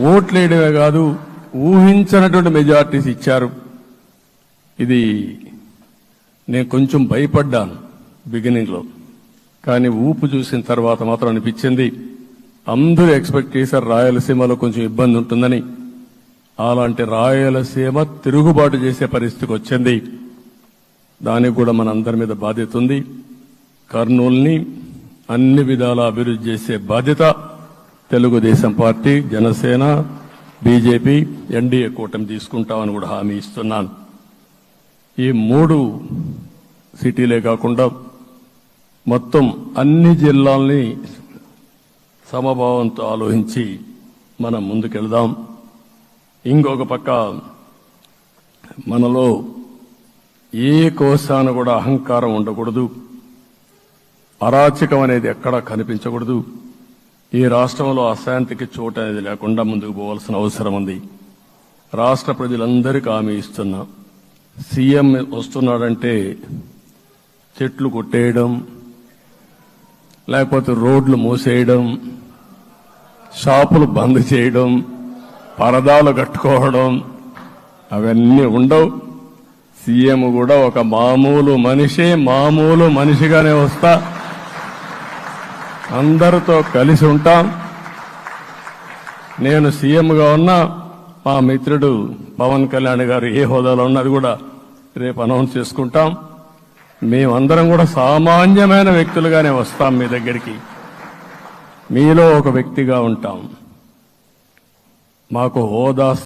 ఓట్లేయడమే కాదు ఊహించనటువంటి మెజార్టీస్ ఇచ్చారు. ఇది నేను కొంచెం భయపడ్డాను బిగినింగ్లో కానీ ఊపు చూసిన తర్వాత మాత్రం అనిపించింది అందరూ ఎక్స్పెక్ట్ చేశారు రాయలసీమలో కొంచెం ఇబ్బంది ఉంటుందని. అలాంటి రాయలసీమ తిరుగుబాటు చేసే పరిస్థితికి వచ్చింది. దానికి కూడా మన అందరి మీద బాధ్యత ఉంది. కర్నూల్ని అన్ని విధాల అభివృద్ధి చేసే బాధ్యత Telugu Desam party Janasena BJP NDA కూటమి తీసుకుంటామని కూడా హామీ ఇస్తున్నాను. ఈ మూడు సిటీలే కాకుండా మొత్తం అన్ని జిల్లాల్ని సమభావంతో ఆలోచించి మనం ముందుకెళ్దాం. ఇంకొక పక్క మనలో ఏ కోశాన కూడా అహంకారం ఉండకూడదు. అరాచకం అనేది ఎక్కడా కనిపించకూడదు. ఈ రాష్ట్రంలో అశాంతికి చోటు అనేది లేకుండా ముందుకు పోవాల్సిన అవసరం ఉంది. రాష్ట్ర ప్రజలందరికీ హామీ ఇస్తున్నా. సీఎం వస్తున్నాడంటే చెట్లు కొట్టేయడం లేకపోతే రోడ్లు మూసేయడం షాపులు బంద్ చేయడం పరదాలు కట్టుకోవడం అవన్నీ ఉండవు. సీఎం కూడా ఒక మామూలు మనిషే మామూలు మనిషిగానే వస్తా. అందరితో కలిసి ఉంటాం. నేను సీఎంగా ఉన్నా మా మిత్రుడు పవన్ కళ్యాణ్ గారు ఏ హోదాలో ఉన్నది కూడా రేపు అనౌన్స్ చేసుకుంటాం. మేమందరం కూడా సామాన్యమైన వ్యక్తులుగానే వస్తాం మీ దగ్గరికి. మీలో ఒక వ్యక్తిగా ఉంటాం. మాకు హోదా